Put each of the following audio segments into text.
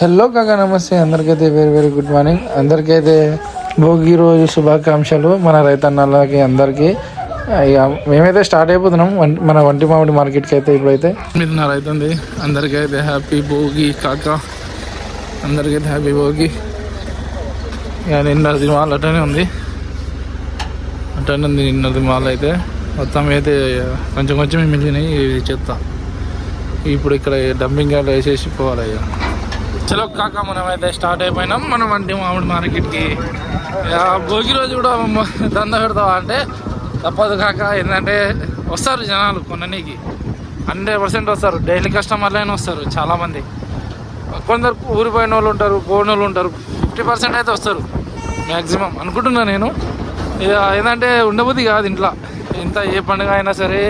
Hello కాకా నమస్తే అందరికైతే వెరీ వెరీ గుడ్ మార్నింగ్ అందరికైతే భోగి రోజు శుభాకాంక్షలు మన రైతన్నలకి అందరికీ. ఇక మేమైతే స్టార్ట్ అయిపోతున్నాం. మన వంటి మామిడి మార్కెట్కి అయితే ఇప్పుడైతే. మీదున్నర అవుతుంది అందరికైతే హ్యాపీ భోగి కాక. అందరికైతే హ్యాపీ భోగి. ఇక నిన్నది మాల్ అటనే ఉంది. అటనే ఉంది నిన్నది మాల్ అయితే. మొత్తం అయితే కొంచెం కొంచెం మిగిలినాయి చెప్తా చెత్త. ఇప్పుడు ఇక్కడ డంపింగ్ యార్డ్ వేసేసి పోవాలి ఇక. సెలవు కాక మనం అయితే స్టార్ట్ అయిపోయినాం. మనం వంటి మామిడి మార్కెట్కి. ఇక భోగి రోజు కూడా దంద పెడతావా అంటే తప్పదు కాక ఏంటంటే వస్తారు జనాలు కొననీకి. హండ్రెడ్ పర్సెంట్ వస్తారు. డైలీ కస్టమర్లైనా వస్తారు చాలామంది. కొందరు ఊరిపోయిన వాళ్ళు ఉంటారు పోయిన వాళ్ళు ఉంటారు. ఫిఫ్టీ పర్సెంట్ అయితే వస్తారు మ్యాక్సిమం అనుకుంటున్నా నేను. ఇక ఏంటంటే ఉండబుద్ది కాదు ఇంట్లో. ఎంత ఏ పండుగ అయినా సరే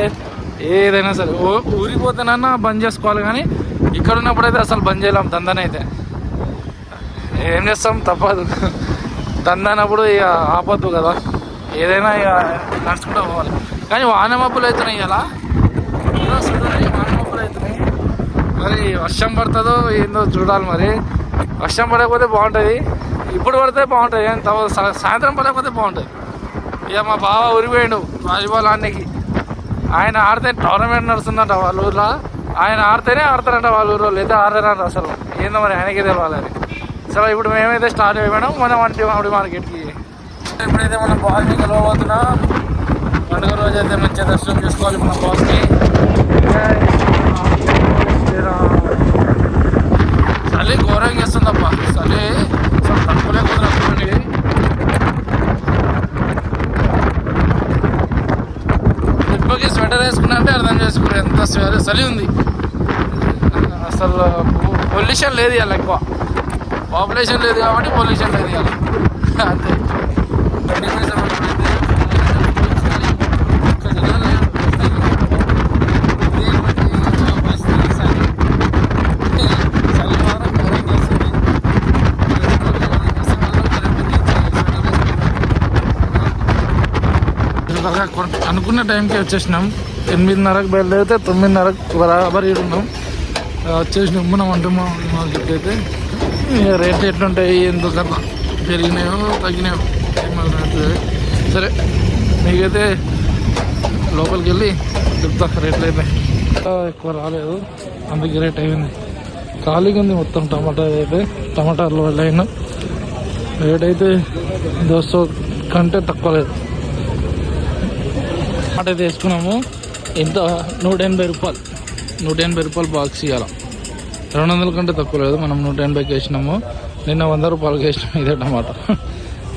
ఏదైనా సరే. ఓ బంద్ చేసుకోవాలి కానీ ఇక్కడ ఉన్నప్పుడైతే అసలు బంద్ చేయలేం దందనైతే. ఏం చేస్తాం? తప్పదు. దందనప్పుడు ఇక ఆపద్దు కదా. ఏదైనా ఇక నడుచుకుంటూ పోవాలి. కానీ వాన మబ్బులు అవుతున్నాయి ఇలా వాన మబ్బులు అవుతున్నాయి మరి వర్షం పడుతుందో ఏందో చూడాలి మరి. వర్షం పడకపోతే బాగుంటుంది. ఇప్పుడు పడితే బాగుంటుంది. ఏం సాయంత్రం పడకపోతే బాగుంటుంది. ఇక మా బావ ఉరిపోయాడు వాలీబాల్ ఆడికి ఆయన ఆడితే టోర్నమెంట్ నడుస్తుందంట వాళ్ళ ఊర్లో. ఆయన ఆడితేనే ఆడతారంట వాళ్ళ ఊర్లో. లేదా ఆడతారంట అసలు. ఏందో మరి ఆయనకే తెలియాలి సరే ఇప్పుడు మేమైతే స్టార్ట్ అయిపోయినాం మనం వంటి మామిడి మార్కెట్కి ఇప్పుడైతే మనం బాస్ని కలవబోతున్నా. పండుగ రోజు అయితే మంచిగా దర్శనం చేసుకోవాలి మన బాస్ని. చలి ఘోరంగా వేస్తుందప్ప చలి అసలు తక్కువలే కుదరస్తుంది ఇప్పటికీ స్వెటర్ వేసుకున్నా అంటే అర్థం చేసుకున్నారు ఎంత చలి- చలి ఉంది. అసలు పొల్యూషన్ లేదు ఇలా ఎక్కువ. పాపులేషన్ లేదు కాబట్టి పొల్యూషన్ లేదు అంతే. అనుకున్న టైంకి వచ్చేసినాం. ఎనిమిదిన్నరకు బయలుదేరితే తొమ్మిదిన్నరకు బరాబర్ ఈడ ఉన్నాం వచ్చేసి వచ్చేసినాం. మనం అంటే మా మార్కెట్కి అయితే రేట్లు ఎట్లుంటాయి ఎంత అట్లా పెరిగినాయో తగ్గినాయో సరే మీకైతే లోపలికి వెళ్ళి చెప్తా రేట్లు అయితే. ఎక్కువ రాలేదు అందుకే రేట్ అయింది ఖాళీగా ఉంది మొత్తం టమాటా అయితే టమాటాలు లైన్ రేట్ అయితే దోశ కంటే తక్కువ లేదు. మాట అయితే వేసుకున్నాము ఎంత? నూట ఎనభై రూపాయలు. నూట ఎనభై రూపాయలు బాక్స్ ఇవ్వాలి రెండు వందల కంటే తక్కువ లేదు. మనం నూట ఎనభైకి వేసినాము నిన్న వంద రూపాయలకి వేసినాము ఇదే టమాటా.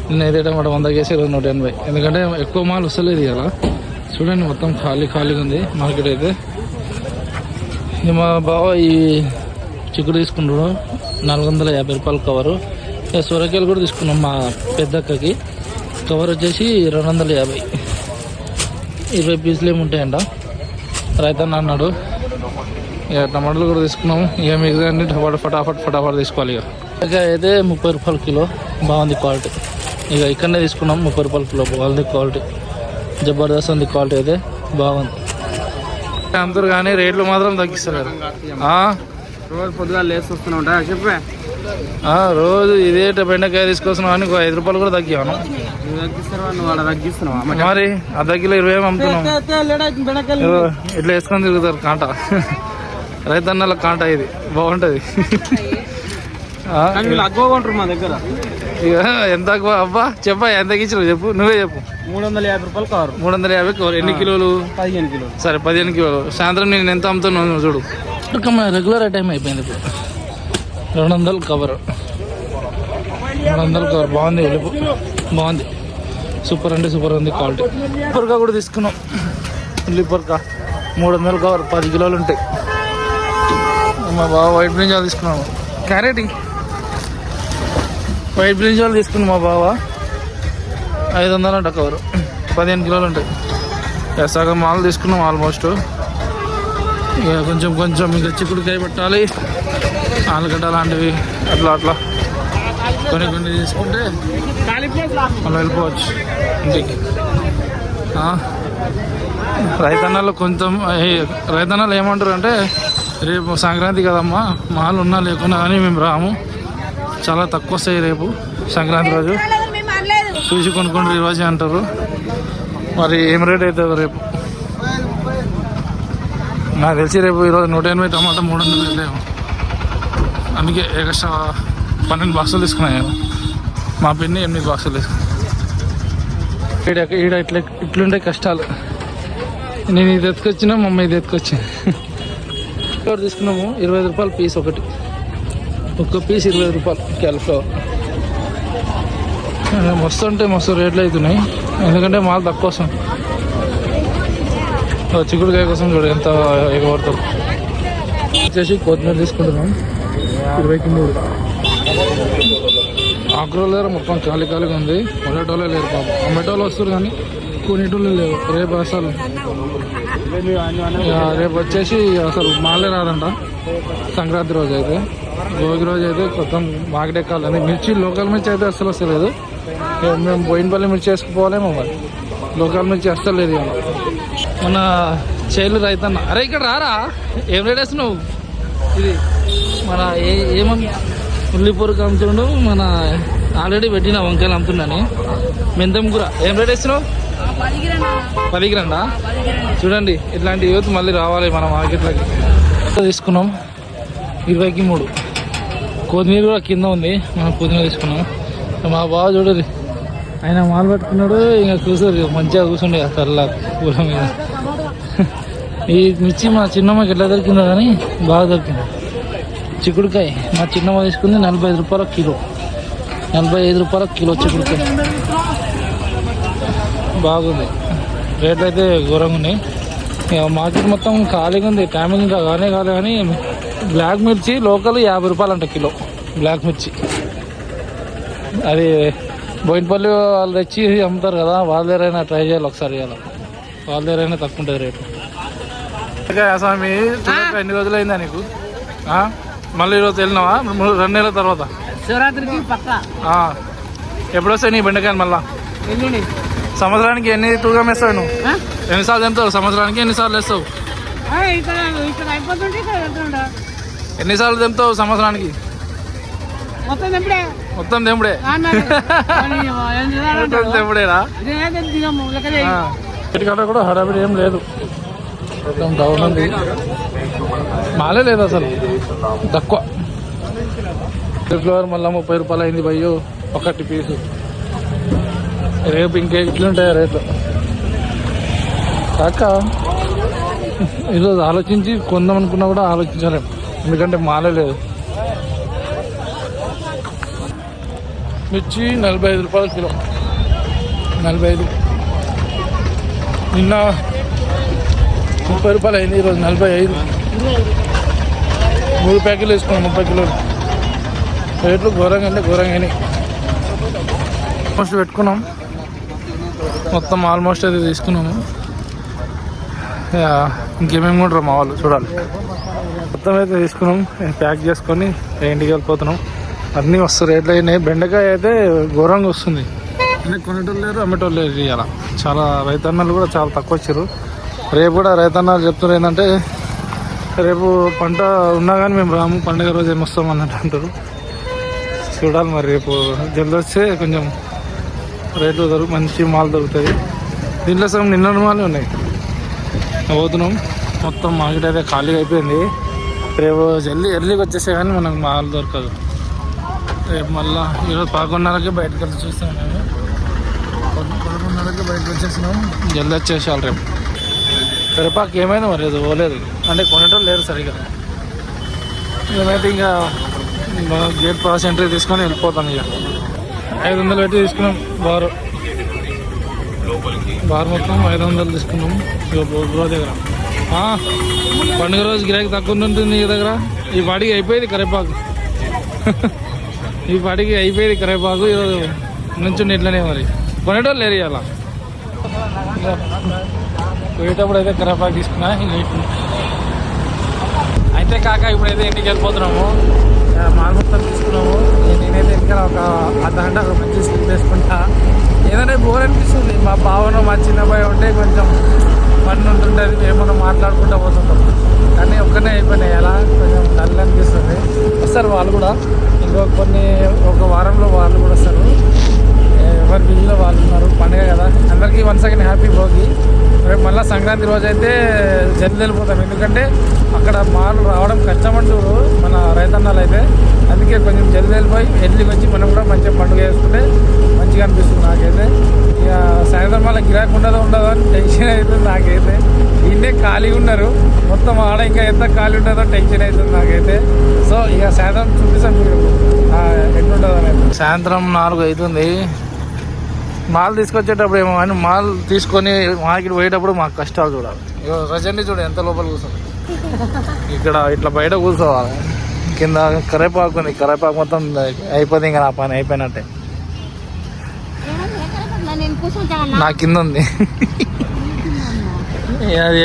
నిన్న ఇదే టమాటా వందకి వేసి ఈరోజు నూట ఎనభై. ఎందుకంటే ఎక్కువ మాల్ వస్తలేదు ఇలా చూడండి మొత్తం ఖాళీ ఖాళీగా ఉంది మార్కెట్ అయితే. ఇది మా బావ ఈ చిక్కుడు తీసుకున్నాడు నాలుగు వందల యాభై రూపాయలు కవరు. ఇక సొరకాయలు కూడా తీసుకున్నాం మా పెద్దక్కకి. కవర్ వచ్చేసి రెండు వందల యాభై. ఇరవై పీసులు ఏమి ఉంటాయంట రైతన్న అన్నాడు. ఇక టమాటాలు కూడా తీసుకున్నాము. ఇక మిగతా అన్ని టమాటా ఫటాఫట్ ఫటాఫట్ తీసుకోవాలి ఇక. ఇక అయితే ముప్పై రూపాయల కిలో బాగుంది క్వాలిటీ. ఇక ఇక్కడనే తీసుకున్నాం ముప్పై రూపాయల కిలో బాగుంది క్వాలిటీ. జబర్దస్త్ ఉంది క్వాలిటీ అయితే బాగుంది. అందరు కానీ రేట్లు మాత్రం తగ్గిస్తలేరు ఆ? రోజు పొద్దుగా వస్తూనే ఉంటా చెప్పే. ఆ, రోజు ఇదే బెండకాయ తీసుకొస్తున్నాం అని ఐదు రూపాయలు కూడా తగ్గాను మరి అర్ధ కిలో ఇరవై ఏమి అమ్ముతున్నాం ఇట్లా వేసుకొని తిరుగుతారు కాంట. రైతన్నల కాంట ఇది. బాగుంటది. మా దగ్గర. ఇక ఎంత ఎక్కువ అబ్బా చెప్పా ఎంత ఇచ్చిన చెప్పు నువ్వే చెప్పు. మూడు వందల యాభై రూపాయలు కవర్ మూడు వందల యాభై కవర్. ఎన్ని కిలోలు? పదిహేను కిలోలు. సరే పదిహేను కిలోలు. సాయంత్రం నేను ఎంత అమ్ముతున్నాను చూడు. రెగ్యులర్ టైం అయిపోయింది ఇప్పుడు. రెండు వందలు కవర్ రెండు వందలు కవర్ బాగుంది వెళ్ళిపో బాగుంది. సూపర్ అంటే సూపర్ ఉంది క్వాలిటీ. ఉల్లిపొరక కూడా తీసుకున్నాం. ఉల్లిపొరక మూడు వందలు కవర్ పది కిలోలు ఉంటాయి. మా బావ వైట్ బ్రింజాలు తీసుకున్నాము క్యారెట్ వైట్ బ్రింజాలు తీసుకున్నాం మా బావ. ఐదు వందలు అంట కవరు. పదిహేను కిలోలు ఉంటాయి సగం మాలు తీసుకున్నాం ఆల్మోస్ట్. ఇక కొంచెం కొంచెం ఇంకా చిక్కుడుకాయ పెట్టాలి. ఆలుగడ్డ లాంటివి అట్లా అట్లా. కొన్ని కొన్ని తీసుకుంటే మనం వెళ్ళిపోవచ్చు. ఇంటికి. రైతన్నాలు రైతన్నలు కొంచెం రైతన్నలు ఏమంటారు అంటే రేపు సంక్రాంతి కదమ్మా. మాలు ఉన్నా లేకున్నా కానీ మేము రాము. చాలా తక్కువ వస్తాయి రేపు సంక్రాంతి రోజు. చూసి కొనుక్కుంటారు ఈ అంటారు. మరి ఏం రేట్ అవుతుందో రేపు? నాకు తెలిసి రేపు ఈరోజు నూట ఎనభై టమాటా మూడు వందలు లేవు అందుకే ఎక్స్ట్రా పన్నెండు బాక్సులు తీసుకున్నాను మా పిన్ని ఎనిమిది బాక్సులు తీసుకున్నాను ఈడ ఈడ ఇట్లా ఇట్లుంటే కష్టాలు. నేను ఇది ఎత్తుకొచ్చినా మమ్మీ ఇది ఎత్తుకొచ్చింది. ఫ్లవర్ తీసుకున్నాము ఇరవై ఐదు రూపాయలు పీస్ ఒకటి. ఒక్క పీస్ ఇరవై రూపాయలు క్యాలిఫ్లవర్ మస్తు అంటే మస్తు రేట్లు అవుతున్నాయి. ఎందుకంటే మాల్ తక్కువ వస్తాం చిక్కుడు చిక్కుడుకాయ కోసం చూడు ఎంత ఎగబడతారు వచ్చేసి కొత్తిమీర తీసుకుంటున్నాం. ఇరవైకి మూడు ఆకురాలు దగ్గర మొత్తం ఖాళీ ఖాళీగా ఉంది. మొదటోళ్ళే లేరు పాపం. అమ్మటోళ్ళు వస్తారు కానీ కొనేటోళ్ళు లేవు రేపు అసలు రేపు వచ్చేసి అసలు మాలే రాదంట. సంక్రాంతి రోజు అయితే. భోగి రోజు అయితే కొత్త మార్కెట్ మిర్చి లోకల్ మిర్చి అయితే అసలు వస్తలేదు మేము బోయినపల్లి మిర్చి వేసుకుపోవాలేమో మరి. లోకల్ మిర్చి అస్సలు లేదు మన చేలు రైతన్న అరే ఇక్కడ రారా? ఏం రేట్ వేస్తున్నావు? ఇది మన ఏ ఏమని ఉల్లిపొరకు అమ్ముతుండు మన ఆల్రెడీ పెట్టిన వంకాయలు అమ్ముతున్నాను. మెంతం కూర. ఏం రేట్ వేస్తున్నావు? పది గ్రాండా చూడండి ఇట్లాంటి యూత్ మళ్ళీ రావాలి మన మార్కెట్లోకి. తీసుకున్నాం ఇరవైకి మూడు. కొత్తిమీర కూడా కింద ఉంది మనం పుదీనా తీసుకున్నాం. మా బావ చూడదు ఆయన మాలు పట్టుకున్నాడు ఇంకా కూర్చోరు ఇక మంచిగా కూర్చుండే చల్ల కూర మీద. ఈ మిర్చి మా చిన్నమ్మకి ఎట్లా దొరికిందో కానీ బాగా దొరికింది. చిక్కుడుకాయ మా చిన్నమ్మ తీసుకుంది నలభై ఐదు రూపాయల కిలో. నలభై ఐదు రూపాయల కిలో చిక్కుడుకాయ. బాగుంది. రేట్లు అయితే ఘోరంగా ఉన్నాయి. ఇక మార్కెట్ మొత్తం ఖాళీగా ఉంది. టైమింగ్ ఇంకా కానే కాలే కానీ బ్లాక్ మిర్చి లోకల్ యాభై రూపాయలు అంట కిలో. బ్లాక్ మిర్చి. అది బోయినపల్లి వాళ్ళు తెచ్చి అమ్ముతారు కదా వాళ్ళ దగ్గరైనా ట్రై చేయాలి ఒకసారి ఇవాళ. వాళ్ళ దగ్గరైనా తక్కువ ఉంటుంది రేటు స్వామి ఎన్ని రోజులు అయిందా నీకు? ఆ? మళ్ళీ ఈరోజు వెళ్ళినావా? రెండు నెలల తర్వాత? శివరాత్రికి పక్క. ఆ. ఎప్పుడు వస్తాయి నీ బెండకాయలు మళ్ళా? సంవత్సరానికి ఎన్ని తూగం వేస్తావు నువ్వు? ఎన్నిసార్లు తింటావు సంవత్సరానికి ఎన్నిసార్లు వేస్తావు? ఎన్నిసార్లు తింటావు సంవత్సరానికి? మొత్తం తెంపుడే మొత్తం తెంపుడే మొత్తం తెంపుడేనా కూడా హడావిడి ఏం లేదు. మొత్తం డౌన్ ఉంది. మాలే లేదు అసలు. తక్కువ. ఫ్లవర్ మళ్ళీ ముప్పై రూపాయలు అయింది భయ్యో ఒకటి పీసు. రేపు ఇంకే ఇట్లుంటాయి రేట్లు కాక ఈరోజు ఆలోచించి కొందాం అనుకున్నా కూడా ఆలోచించలేము ఎందుకంటే మాలలేదు మిర్చి నలభై ఐదు రూపాయల కిలో. నలభై ఐదు. నిన్న ముప్పై రూపాయలు అయింది ఈరోజు నలభై ఐదు. మూడు ప్యాకెట్లు వేసుకున్నాం ముప్పై కిలోలు. రేట్లు ఘోరంగా అంటే ఘోరంగా అయినాయి. పెట్టుకున్నాం. మొత్తం ఆల్మోస్ట్ అయితే తీసుకున్నాము. ఇంకేమేమి కూడా మా వాళ్ళు చూడాలి. మొత్తం అయితే తీసుకున్నాం ప్యాక్ చేసుకొని ఇంటికి వెళ్ళిపోతున్నాం. అన్నీ వస్తాయి రేట్లు అయినాయి. బెండకాయ అయితే ఘోరంగా వస్తుంది. అంటే కొనేటోళ్ళు లేరు అమ్మేటోళ్ళు లేరు ఇవాళ చాలా రైతన్నలు కూడా చాలా తక్కువ వచ్చారు. రేపు కూడా రైతన్నలు చెప్తున్నారు ఏంటంటే రేపు పంట ఉన్నా కానీ మేము రాము పండుగ రోజు ఏమొస్తాం అన్నట్టు అంటారు. చూడాలి మరి రేపు జల్దొస్తే కొంచెం రేట్లు దొరుకు మంచి మాల్ దొరుకుతుంది దీంట్లో సగం నిన్న మాలు ఉన్నాయి. పోతున్నాం. మొత్తం మార్కెట్ అయితే ఖాళీగా అయిపోయింది. రేపు జల్దీ ఎర్లీకి వచ్చేసే కానీ మనకు మాల్ దొరకదు. రేపు మళ్ళా ఈరోజు పదకొండున్నరకి బయటకు వెళ్ళి చూస్తాం మేము. పదకొండున్నరకి బయటకు వచ్చేసినాం. జల్దీ వచ్చేసేయాలి రేపు. కరిపాకు ఏమైనా మరి అది పోలేదు. అంటే కొనేటోళ్ళు లేరు సరిగా. మేమైతే ఇంకా గేట్ పాస్ ఎంట్రీ తీసుకొని వెళ్ళిపోతాం ఇక. ఐదు వందలు పెట్టి తీసుకున్నాం బారు. బార్ మొత్తం ఐదు వందలు తీసుకున్నాం ఇక బ్రో దగ్గర. పండుగ రోజు గిరాకీ తక్కువ ఉంటుంది నీ దగ్గర. ఈ పాటికి అయిపోయేది కరేపాకు. ఈ పాటికి అయిపోయేది కరేపాకు ఈరోజు నుంచి ఇట్లనే మరి. కొనేటోళ్ళు లేరు ఇలా పోయేటప్పుడు అయితే కరేపాకు తీసుకున్నా అయితే కాక ఇప్పుడైతే ఇంటికి వెళ్ళిపోతున్నాము ఆ, మొత్తం తీసుకున్నాము. నేనైతే ఇంకా ఒక అర్ధ గంట మంచి స్లిప్ వేసుకుంటా ఏదైనా బోర్ అనిపిస్తుంది. మా బావను మా చిన్నబాయ్ ఉంటే కొంచెం పన్ను ఉంటుంటుంది. మేము మాట్లాడుకుంటూ పోతుంటాం. కానీ ఒక్కనే అయిపోయినాయి. ఎలా? కొంచెం డల్ అనిపిస్తుంది. వస్తారు వాళ్ళు కూడా. ఇంకో కొన్ని ఒక వారంలో వాళ్ళు కూడా వస్తారు. ఎవరి బిజీలో వాళ్ళు ఉన్నారు. పండుగ కదా. అందరికీ వన్ సెకండ్ హ్యాపీ భోగి. రేపు మళ్ళీ సంక్రాంతి రోజు అయితే జల్ది వెళ్ళిపోతాం. ఎందుకంటే అక్కడ మాలు రావడం కష్టమంటారు మన రైతన్నాలు అయితే అందుకే కొంచెం జల్ది వెళ్ళిపోయి ఎడ్లీ వచ్చి మనం కూడా మంచిగా పండుగ చేసుకుంటే మంచిగా అనిపిస్తుంది నాకైతే. ఇక సాయంత్రం మళ్ళీ గిరాకు ఉండదు ఉండదు అని టెన్షన్ అవుతుంది నాకైతే. ఇంటే ఖాళీగా ఉన్నారు. మొత్తం ఆడ ఇంకా ఎంత ఖాళీ ఉంటుందో టెన్షన్ అవుతుంది నాకైతే. సో ఇక సాయంత్రం చూపిస్తాను మీరు ఎట్లుంటుందో అనేది. సాయంత్రం నాలుగు అవుతుంది. మాల్ తీసుకొచ్చేటప్పుడు ఏమో కానీ మాల్ తీసుకొని మార్కెట్ పోయేటప్పుడు మాకు కష్టాలు చూడాలి. రజని చూడు ఎంత లోపల కూర్చోండి ఇక్కడ ఇట్లా బయట కూర్చోవాలి. కింద కరేపాకు ఉంది కరేపాకు మొత్తం అయిపోతుంది ఇంకా నా పని అయిపోయినట్టే. నా కింద ఉంది. అది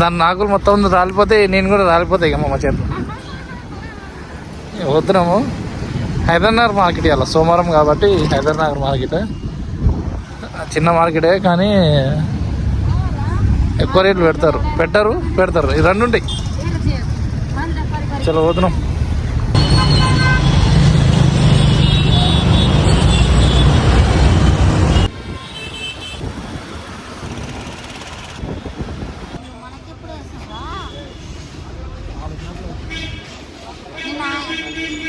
దాని నాకులు మొత్తం రాలిపోతే నేను కూడా రాలిపోతాయి ఇక మా చేత వద్దున్నాము హైదర్నగర్ మార్కెట్ ఇవాళ సోమవారం కాబట్టి హైదర్నగర్ మార్కెట్. చిన్న మార్కెటే కానీ ఎక్కువ రేట్లు పెడతారు. పెట్టరు పెడతారు. ఈ రెండు ఉంటాయి. చలో పోతున్నాం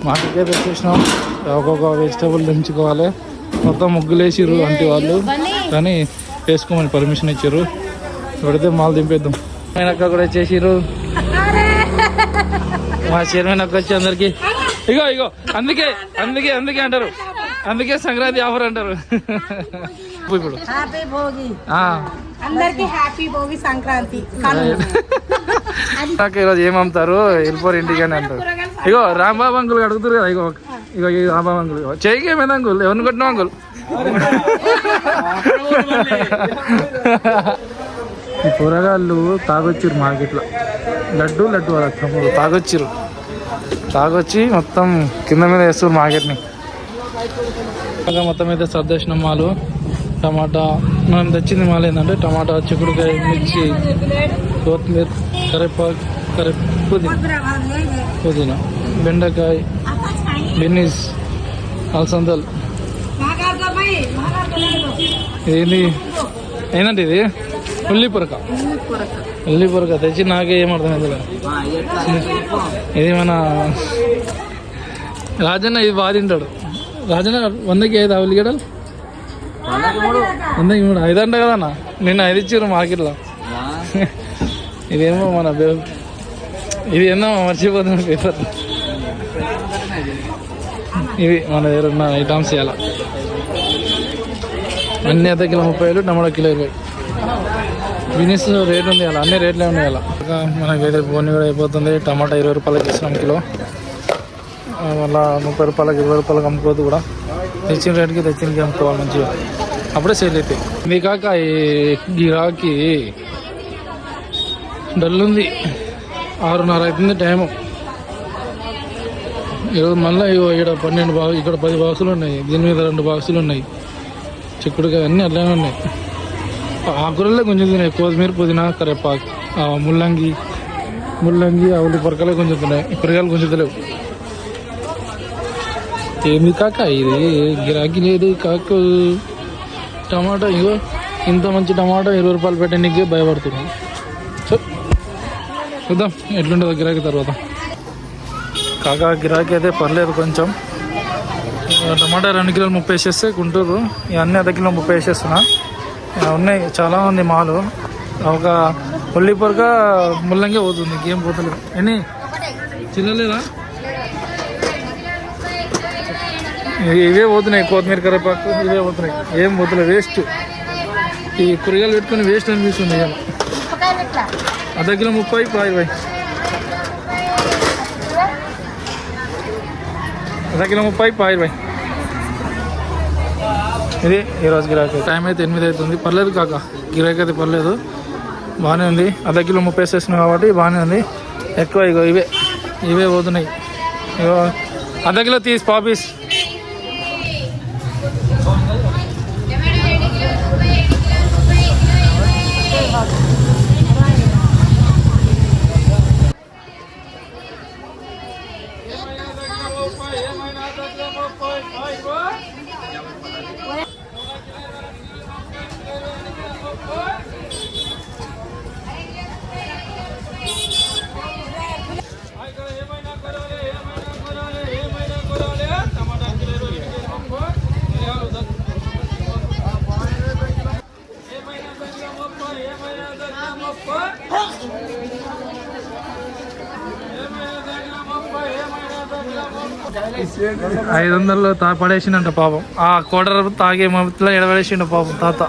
మార్కెట్కి వచ్చేసినాం ఒక్కొక్క వెజిటేబుల్ దించుకోవాలి. మొత్తం ముగ్గులు వేసిర్రు అంటే వాళ్ళు. కానీ వేసుకోమని పర్మిషన్ ఇచ్చారు పెడితే మాల్ దింపేద్దాం. అక్క కూడా వచ్చేసిర్రు. మా చైర్మన్ అక్క వచ్చి అందరికి ఇగో ఇగో అందుకే అందుకే అందుకే అంటారు. అందుకే సంక్రాంతి ఆఫర్ అంటారు. ఇప్పుడు. హ్యాపీ భోగి ఆ, అందరికి హ్యాపీ భోగి సంక్రాంతి. నాకు ఈరోజు ఏం అమ్ముతారు వెళ్ళిపోరు ఇంటికి అని అంటారు. ఇగో రాంబాబు అంకుల్ అడుగుతారు కదా ఇగో ఇక ఈ రాంబాబు అంకుల్ ఇగో అంకుల్ ఎవరిని కొట్టినా అంకుల్ ఈ కూరగాయలు తాగొచ్చిర్రు మార్కెట్లో. లడ్డు లడ్డు వాళ్ళు తమ్ముడు తాగొచ్చి మొత్తం కింద మీద వేస్తారు మార్కెట్ని. ఇంకా మొత్తం అయితే సర్దేసిన మాలు. టమాటా మనం తెచ్చింది మాలు ఏంటంటే టమాటా చిక్కుడుకాయ మిర్చి కొత్తిమీర కరివేపాకు కరి పుదీనా. పుదీనా బెండకాయ బెన్నీస్ అలసందలు. ఏంది? ఏంటంటే ఇది? ఉల్లి పొరక ఉల్లి పొరక తెచ్చి నాకే ఏమర్థమైంది ఇది మన రాజన్న ఇది బాగా తింటాడు. రాజన్న వందకి ఐదు ఉల్లిగడ్డలు వందకి మూడు. ఐదు అంట కదా అన్న? నిన్న ఐదు ఇచ్చారు మార్కెట్లో. ఇదేమో మన ఇది ఏందో మర్చిపోతున్న పేపర్. ఇవి మన దగ్గర ఉన్న ఐటమ్స్ ఇలా అన్ని అర్ధ కిలో ముప్పై వేలు టమాటా కిలో ఇరవై. బిజినెస్ రేట్ ఉంది అలా అన్ని రేట్లే ఉన్నాయి అలా ఇంకా మనకైతే బోని కూడా అయిపోతుంది టమాటా ఇరవై రూపాయలకి ఇస్తున్నాం కిలో. మళ్ళీ మళ్ళా ముప్పై రూపాయలకి ఇరవై రూపాయలకి అమ్ముకోవద్దు కూడా. తెచ్చిన రేట్కి తెచ్చినకి అమ్ముకోవాలి మంచిగా. అప్పుడే సేల్ అవుతాయి ఇది కాక ఈ డల్ ఉంది. ఆరున్నర అవుతుంది టైము. ఈరోజు మళ్ళీ ఇగో ఇక్కడ పన్నెండు బాక్స్ ఇక్కడ పది బాక్సులు ఉన్నాయి. దీని మీద రెండు బాక్సులు ఉన్నాయి. చిక్కుడుకాయ అన్నీ అట్లానే ఉన్నాయి. ఆకురల్లే కొంచెం తిన్నాయి కొత్తిమీర పుదీనా కరేపాకు ముల్లంగి ముల్లంగి ఆవులి పొరకలే కొంచెం తిన్నాయి. కూరగాయలు కొంచెం తెలియవు ఏమి కాక ఇది గిరాకీ లేదు కాకు. టమాటా ఇగో ఇంత మంచి టమాటా ఇరవై రూపాయలు పెట్టడానికి భయపడుతున్నాం. సో చూద్దాం ఎట్లుంటుందో గిరాకీ తర్వాత. కాకా గిరాకీ అయితే పర్లేదు కొంచెం. టమాటా రెండు కిలోలు ముప్పై వేసేస్తే గుంటూరు. ఇవన్నీ అర్ధ కిలో ముప్పై వేసేస్తున్నా. ఉన్నాయి చాలా ఉంది మాలు. ఒక ఉల్లి పొరక ముల్లంగి పోతుంది ఇంకేం పోతలేదు. ఎన్ని? చిల్లలేదా? ఇవి- పోతున్నాయి కొత్తిమీర కరివేపాకు ఇవే పోతున్నాయి. ఏం పోతలేదు వేస్ట్. ఈ కూరగాయలు పెట్టుకుని వేస్ట్ అనిపిస్తుంది అర్ధ కిలో ముప్పై ఇరవై. అర్ధ కిలో ముప్పై పావు ఇరవై. ఇది ఈరోజు గిరాకీ. టైం అయితే ఎనిమిది అవుతుంది. పర్లేదు కాక గిరాకీ అయితే పర్లేదు. బాగానే ఉంది. అర్ధ కిలో ముప్పై వేసేస్తున్నాయి కాబట్టి బాగానే ఉంది. ఎక్కువ ఇగో ఇవే ఇవే పోతున్నాయి. ఇగో అర్ధ కిలో తీసి పాపీస్. ఐదు వందలు తా పడేసిండంట పాపం. ఆ కోటర్ తాగే మధ్యలో ఎడబడేసిండు పాపం తాత?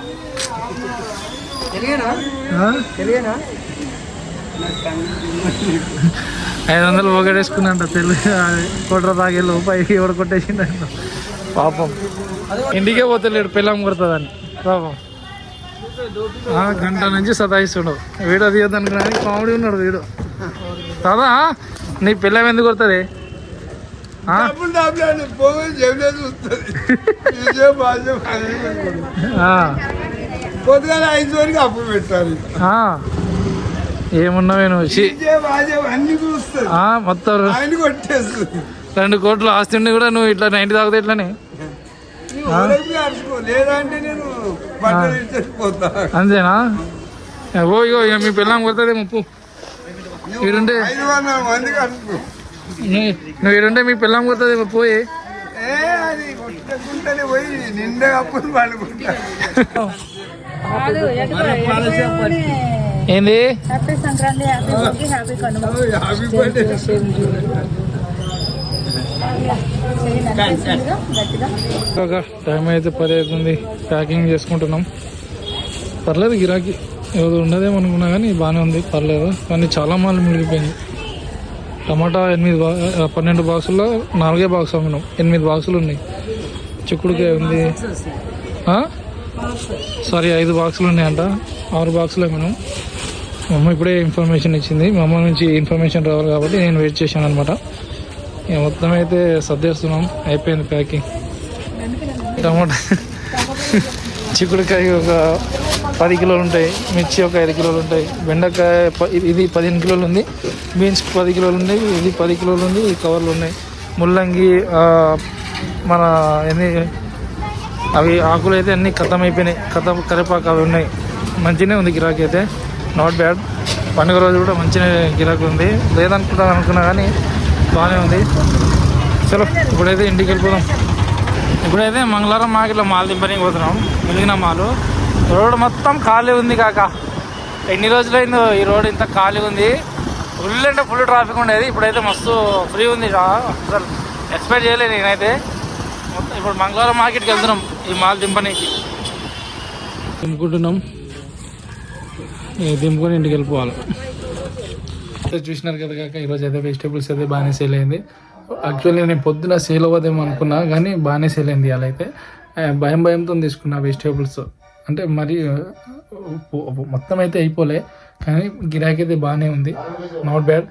ఐదు వందలు ఒకటేసుకున్నంట తెలుగు కోటర్ తాగే పైకి ఎవడు కొట్టేసిండంట. పాపం. ఇంటికే పోతలేడు పిల్లం కొడుతుందని. పాపం. గంట నుంచి సతాయిస్తుండు. వీడియో తీయద్దనుకున్నా కామెడీ ఉన్నాడు వీడు. తాదా నీ పిల్లం ఎందుకు కొడుతుంది? పొద్దుగాల ఐదు వరకు అప్పు పెట్టాలి ఆ. ఏమున్నావే నువ్వు? అన్ని చూస్తుంది మొత్తం రెండు కోట్లు ఆస్తి ఉండి కూడా నువ్వు ఇట్లా నైన్టీ తాగుతా ఇట్లానే లేదంటే నేను అంతేనా? ఓ ఇగో ఇక మీ పిల్లం కొడుతుంది ముప్పు నీ- నువ్వు వీడుంటే మీ పిల్లం కొడుతుంది పోయి ఏంది? టైం అయితే పది అవుతుంది ప్యాకింగ్ చేసుకుంటున్నాం. పర్లేదు గిరాకీ ఏదో ఉండదేమో అనుకున్నా కానీ బాగానే ఉంది. పర్లేదు. కానీ చాలా మాల్ మిగిలిపోయింది టమాటా ఎనిమిది బా పన్నెండు బాక్సుల్లో నాలుగే బాక్స్ అమ్మినాం. ఎనిమిది బాక్సులు ఉన్నాయి. చిక్కుడుకాయ ఉంది. సారీ ఐదు బాక్సులు ఉన్నాయంట. ఆరు బాక్సులు అమ్మినాం. మా అమ్మ ఇప్పుడే ఇన్ఫర్మేషన్ ఇచ్చింది. మా అమ్మ నుంచి ఇన్ఫర్మేషన్ రావాలి కాబట్టి నేను వెయిట్ చేశాను అనమాట మొత్తం అయితే సర్దేస్తున్నాం. అయిపోయింది ప్యాకింగ్. టమాటా చిక్కుడుకాయ ఒక పది కిలోలు ఉంటాయి. మిర్చి ఒక ఐదు కిలోలు ఉంటాయి. బెండకాయ ఇది- పదిహేను కిలోలు ఉంది. బీన్స్ పది కిలోలు ఉంది ఇది పది కిలోలు ఉంది. ఈ కవర్లు ఉన్నాయి. ముల్లంగి మన ఎన్ని అవి ఆకులు అయితే అన్ని ఖతం అయిపోయినాయి ఖతం కరివేపాకు అవి ఉన్నాయి. మంచిగానే ఉంది గిరాకీ అయితే. నాట్ బ్యాడ్ పండుగ రోజు కూడా మంచిగా గిరాకీ ఉంది. లేదనుకుంటాం అనుకున్నా కానీ బాగానే ఉంది. చలో ఇప్పుడైతే ఇంటికి వెళ్ళిపోదాం. ఇప్పుడైతే మంగళవారం మార్కెట్లో మాల్ దింపడానికి పోతున్నాం. వెలిగిన మాలు. రోడ్ మొత్తం ఖాళీ ఉంది కాక. ఎన్ని రోజులైందో ఈ రోడ్ ఇంత ఖాళీ ఉంది. ఫుల్ అంటే ఫుల్ ట్రాఫిక్ ఉండేది. ఇప్పుడైతే మస్తు ఫ్రీ ఉంది. అసలు ఎక్స్పెక్ట్ చేయలేదు నేనైతే. మొత్తం ఇప్పుడు మంగళవారం మార్కెట్కి వెళ్తున్నాం ఈ మాల్ దింపనీకి. దింపుకుంటున్నాం. దింపుకొని ఇంటికి వెళ్ళిపోవాలి. చూసినారు కదా కాక ఈరోజు అయితే వెజిటేబుల్స్ అయితే బాగానే సేల్ అయింది. యాక్చువల్లీ నేను పొద్దున సేల్ అవ్వదేమో అనుకున్నా కానీ బాగానే సేల్ అయింది అలా అయితే. భయం భయంతో తీసుకున్నా వెజిటేబుల్స్ అంటే మరి మొత్తం అయితే అయిపోలే కానీ గిరాకీ అయితే బాగానే ఉంది. నాట్ బ్యాడ్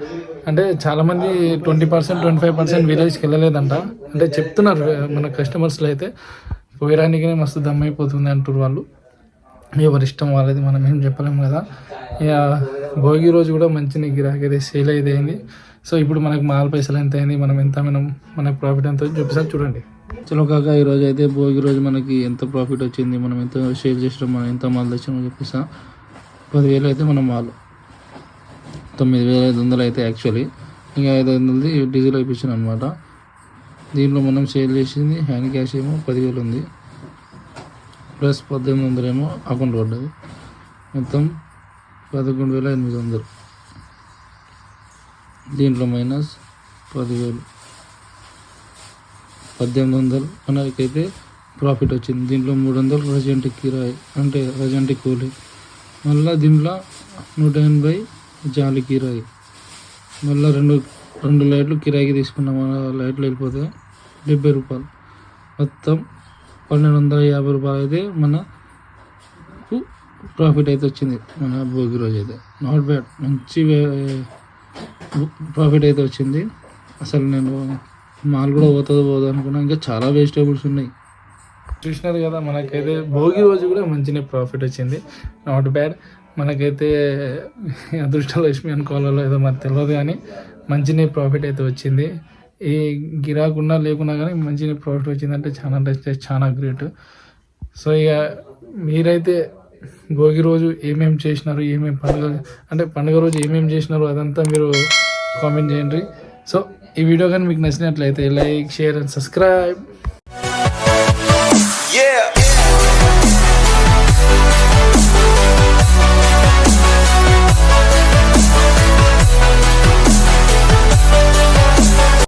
అంటే చాలామంది twenty percent twenty five percent విలేజ్కి వెళ్ళలేదంట. అంటే చెప్తున్నారు మన కస్టమర్స్లో అయితే. పోయడానికే మస్తు దమ్ అయిపోతుంది అంటారు వాళ్ళు. ఎవరి ఇష్టం వాళ్ళది మనం ఏం చెప్పలేము కదా. ఇక భోగి రోజు కూడా మంచి గిరాకీ అయితే సేల్ అయితే అయింది సో ఇప్పుడు మనకు మాల్ పైసలు ఎంత అయింది? మనం ఎంత మనం మనకు ప్రాఫిట్ ఎంత చూపిస్తాను చూడండి. చలో కాక ఈరోజు అయితే భోగి రోజు మనకి ఎంత ప్రాఫిట్ వచ్చింది? మనం ఎంత సేల్ చేసినాం? మనం ఎంత మాల్ తెచ్చినామో చెప్పేసా. పదివేలు అయితే మన మాల్. తొమ్మిది వేల ఐదు వందలు అయితే యాక్చువల్లీ ఇంకా ఐదు వందలది డీజిల్ అయిపించాను అనమాట దీంట్లో మనం సేల్ చేసింది హ్యాండ్ క్యాష్ ఏమో పదివేలు ఉంది. ప్లస్ పద్దెనిమిది వందలేమో అకౌంట్ పడ్డది. మొత్తం పదకొండు వేల ఎనిమిది వందలు. దీంట్లో మైనస్ పదివేలు. పద్దెనిమిది వందలు. మనకైతే ప్రాఫిట్ వచ్చింది. దీంట్లో మూడు వందలు రజెంట్ కిరాయి అంటే రజెంట్ కూలి. మళ్ళీ దీంట్లో నూట ఎనభై జాలి కిరాయి. మళ్ళీ రెండు రెండు లైట్లు కిరాయికి తీసుకున్నాం. ఆ లైట్లు వెళ్ళిపోతే డెబ్బై రూపాయలు. మొత్తం పన్నెండు వందల యాభై రూపాయలు అయితే మన ప్రాఫిట్ అయితే వచ్చింది. మన భోగి రోజు అయితే. నాట్ బ్యాడ్ మంచి ప్రాఫిట్ అయితే వచ్చింది. అసలు నేను మాల్ కూడా పోతుందో పోదు అనుకున్నా. ఇంకా చాలా వెజిటేబుల్స్ ఉన్నాయి. చూసినారు కదా మనకైతే భోగి రోజు కూడా మంచినే ప్రాఫిట్ వచ్చింది. నాట్ బ్యాడ్ మనకైతే అదృష్టలక్ష్మి అనుకోవాలో ఏదో మరి తెలియదు కానీ మంచినే ప్రాఫిట్ అయితే వచ్చింది. ఏ గిరాకున్నా లేకున్నా కానీ మంచి ప్రాఫిట్ వచ్చిందంటే చాలా అంటే చాలా గ్రేట్ సో ఇక మీరైతే భోగి రోజు ఏమేమి చేసినారు ఏమేమి పండుగ అంటే పండుగ రోజు ఏమేమి చేసినారు అదంతా మీరు కామెంట్ చేయండి. సో ఈ వీడియో కానీ మీకు నచ్చినట్లయితే లైక్ షేర్ అండ్ సబ్స్క్రైబ్